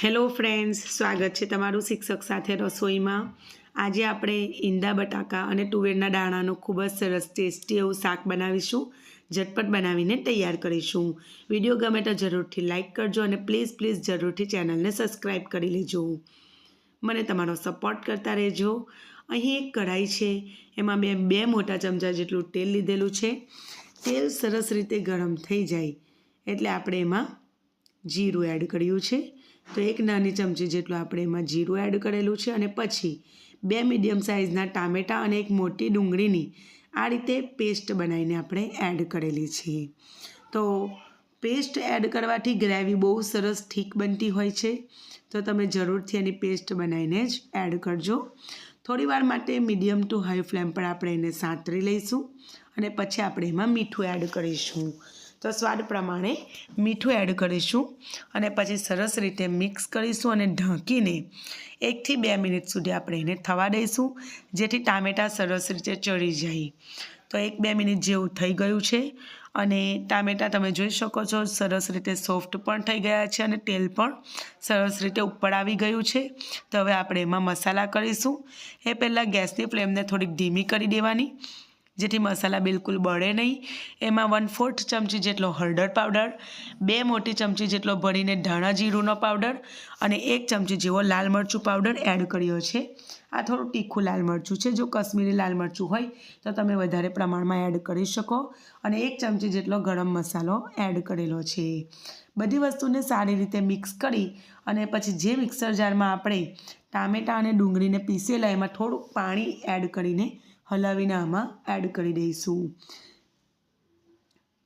Hello friends, સ્વાગત છે તમારું શિક્ષક સાથે રસોઈમાં. આજે આપણે ઈંડા બટાકા અને તુવેરના દાણાનું ખૂબ જ સરસ ટેસ્ટી એવું શાક બનાવીશું. ઝટપટ બનાવીને તૈયાર કરીશું. વીડિયો ગમે તો જરૂરથી લાઇક કરજો અને પ્લીઝ પ્લીઝ જરૂરથી ચેનલને સબસ્ક્રાઈબ કરી લેજો. મને તમારો સપોર્ટ કરતા રહેજો. અહીં એક કઢાઈ છે, એમાં મેં બે મોટા ચમચા જેટલું તેલ લીધેલું છે. તેલ સરસ રીતે ગરમ થઈ જાય, એટલે આપણે એમાં જીરું એડ કર્યું છે. તો એક નાની ચમચી જેટલું આપણે એમાં જીરું એડ કરેલું છે અને પછી બે મીડિયમ સાઇઝના ટામેટાં અને એક મોટી ડુંગળીની આ રીતે પેસ્ટ બનાવીને આપણે એડ કરેલી છે. તો પેસ્ટ એડ કરવાથી ગ્રેવી બહુ સરસ ઠીક બનતી હોય છે. તો તમે જરૂરથી એની પેસ્ટ બનાવીને જ એડ કરજો. થોડીવાર માટે મીડિયમ ટુ હાઈ ફ્લેમ પર આપણે એને સાંતરી લઈશું અને પછી આપણે એમાં મીઠું એડ કરીશું. તો સ્વાદ પ્રમાણે મીઠું એડ કરીશું અને પછી સરસ રીતે મિક્સ કરીશું અને ઢાંકીને એકથી બે મિનિટ સુધી આપણે એને થવા દઈશું, જેથી ટામેટાં સરસ રીતે ચડી જાય. તો એક બે મિનિટ જેવું થઈ ગયું છે અને ટામેટાં તમે જોઈ શકો છો સરસ રીતે સોફ્ટ પણ થઈ ગયા છે અને તેલ પણ સરસ રીતે ઉપર આવી ગયું છે. તો હવે આપણે એમાં મસાલા કરીશું. એ પહેલાં ગેસની ફ્લેમને થોડીક ધીમી કરી દેવાની. જેથી મસાલા બિલકુલ બળે નહીં. એમાં વન ફોર્થ ચમચી જેટલો હળદર પાવડર બે મોટી ચમચી જેટલો ભરીને ધાણા જીરુંનો પાવડર અને એક ચમચી જેવો લાલ મરચું પાવડર એડ કર્યો છે. આ થોડું તીખું લાલ મરચું છે. જો કશ્મીરી લાલ મરચું હોય તો તમે વધારે પ્રમાણમાં એડ કરી શકો અને એક ચમચી જેટલો ગરમ મસાલો એડ કરેલો છે. બધી વસ્તુને સારી રીતે મિક્સ કરી અને પછી જે મિક્સર જારમાં આપણે ટામેટાં અને ડુંગળીને પીસેલા એમાં થોડુંક પાણી એડ કરીને હલાવીને આમાં એડ કરી દઈશું.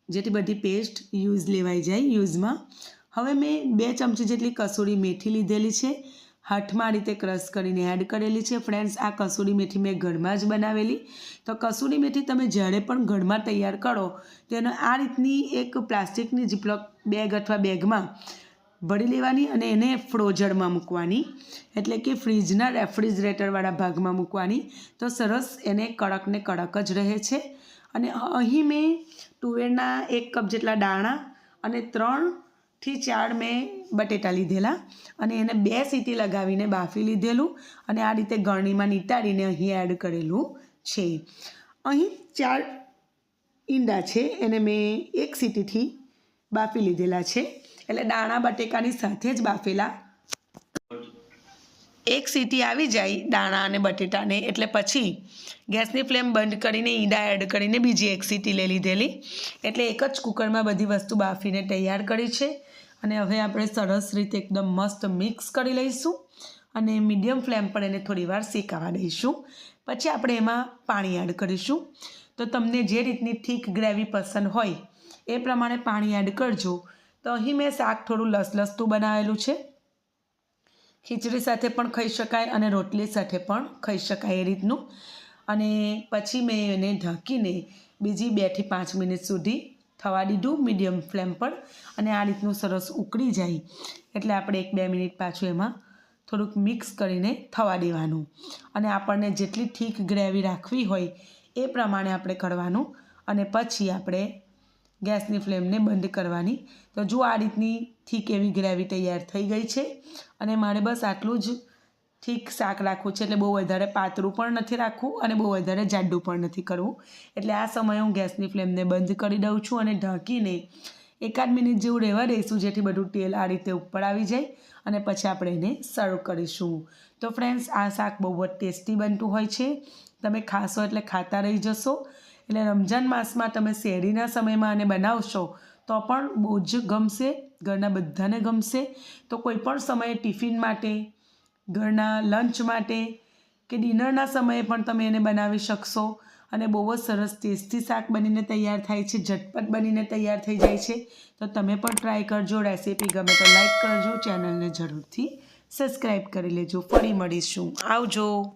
જેથી બધી પેસ્ટ યુઝ લેવાઈ જાય યુઝમાં હવે મેં બે ચમચી જેટલી કસૂરી મેથી લીધેલી છે. હાથમાં આ રીતે ક્રશ કરીને એડ કરેલી છે. ફ્રેન્ડ્સ, આ કસૂરી મેથી મેં ઘરમાં જ બનાવેલી. તો કસૂરી મેથી તમે જ્યારે પણ ઘરમાં તૈયાર કરો તેનો આ રીતની એક પ્લાસ્ટિકની જીપલોક બેગ અથવા બેગમાં ભરી લેવાની અને એને ફ્રોઝરમાં મૂકવાની. એટલે કે ફ્રીજના રેફ્રિજરેટરવાળા ભાગમાં મૂકવાની. તો સરસ એને કડક ને કડક જ રહે છે. અને અહીં મેં તુવેરના એક કપ જેટલા દાણા અને ત્રણથી ચાર મેં બટેટા લીધેલા. અને એને બે સીટી લગાવીને બાફી લીધેલું. અને આ રીતે ગળણીમાં નીતાડીને અહીં એડ કરેલું છે. અહીં ચાર ઈંડા છે. એને મેં એક સીટીથી બાફી લીધેલા છે. એટલે દાણા બટેકાની સાથે જ બાફેલા. એક સીટી આવી જાય દાણા અને બટેટાને, એટલે પછી ગેસની ફ્લેમ બંધ કરીને ઈંડા એડ કરીને બીજી એક સીટી લઈ લીધેલી. એટલે એક જ કુકરમાં બધી વસ્તુ બાફીને તૈયાર કરી છે. અને હવે આપણે સરસ રીતે એકદમ મસ્ત મિક્સ કરી લઈશું અને મીડિયમ ફ્લેમ પર એને થોડીવાર શેકાવા દઈશું. પછી આપણે એમાં પાણી એડ કરીશું. તો તમને જે રીતની થીક ગ્રેવી પસંદ હોય, એ પ્રમાણે પાણી એડ કરજો. તો અહીં મેં શાક થોડું લસલસતું બનાવેલું છે. ખીચડી સાથે પણ ખાઈ શકાય અને રોટલી સાથે પણ ખાઈ શકાય એ રીતનું. અને પછી મેં એને ઢાંકીને બીજી બેથી પાંચ મિનિટ સુધી થવા દીધું મીડિયમ ફ્લેમ પર અને આ રીતનું સરસ ઉકળી જાય. એટલે આપણે એક બે મિનિટ પાછું એમાં થોડુંક મિક્સ કરીને થવા દેવાનું. અને આપણને જેટલી ઠીક ગ્રેવી રાખવી હોય એ પ્રમાણે આપણે કરવાનું અને પછી આપણે ગેસની ફ્લેમને બંધ કરવાની. તો જો આ રીતની થીક એવી ગ્રેવી તૈયાર થઈ ગઈ છે અને મારે બસ આટલું જ ઠીક શાક રાખવું છે એટલે બહુ વધારે પાતળું પણ નથી રાખવું અને બહુ વધારે જાડું પણ નથી કરવું. એટલે આ સમયે હું ગેસની ફ્લેમને બંધ કરી દઉં છું અને ઢાંકીને એકાદ મિનિટ જેવું રહેવા દઈશું, જેથી બધું તેલ આ રીતે ઉપર આવી જાય અને પછી આપણે એને સર્વ કરીશું. તો ફ્રેન્ડ્સ આ શાક બહુ જ ટેસ્ટી બનતું હોય છે. તમે ખાશો એટલે ખાતા રહી જશો. એટલે રમજાન માસમાં તમે શેરડીના સમયમાં આને બનાવશો, તો પણ બહુ જ ગમશે, ઘરના બધાને ગમશે. તો કોઈ પણ સમયે ટિફિન માટે, ઘરના લંચ માટે કે ડિનરના સમયે પણ તમે એને બનાવી શકશો. અને બહુ જ સરસ ટેસ્ટી શાક બનીને તૈયાર થાય છે, ઝટપટ બનીને તૈયાર થઈ જાય છે. તો તમે પણ ટ્રાય કરજો રેસીપી ગમે તો લાઈક કરજો ચેનલને જરૂરથી સબસ્ક્રાઈબ કરી લેજો. ફરી મળીશું. આવજો.